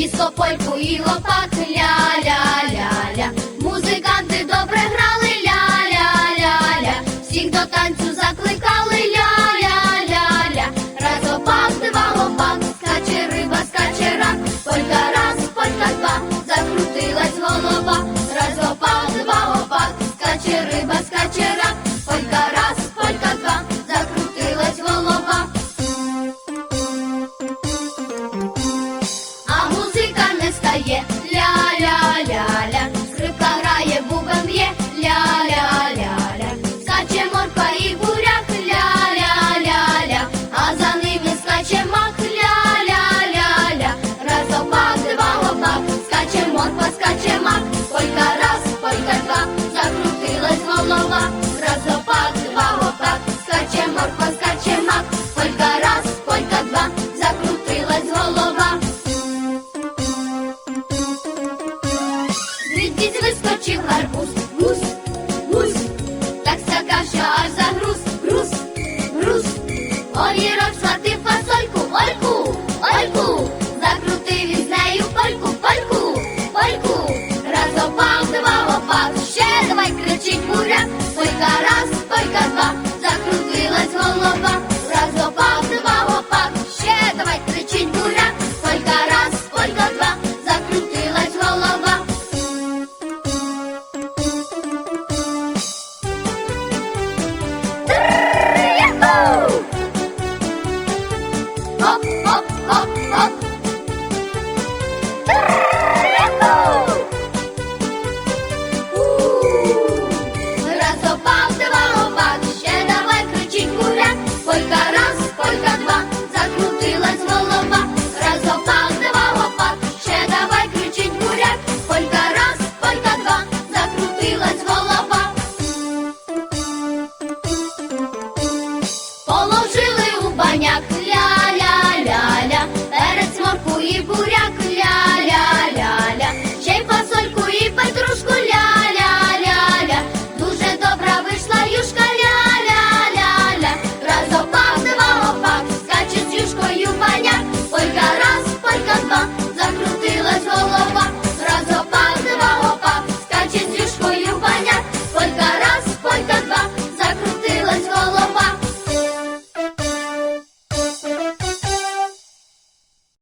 Hisopo el cuigo pato. Стає, ля-ля-ля-ля, скрипка грає, бубен б'є, ля-ля-ля-ля, скаче морква і буряк, ля-ля-ля-ля, а за ними скаче мак, ля-ля-ля-ля, раз опак, два опак, скаче морква, скаче мак, полька раз, полька два, закрутилась голова, раз опак, два опак, скаче морква, скаче мак, полька раз, saçılar buz.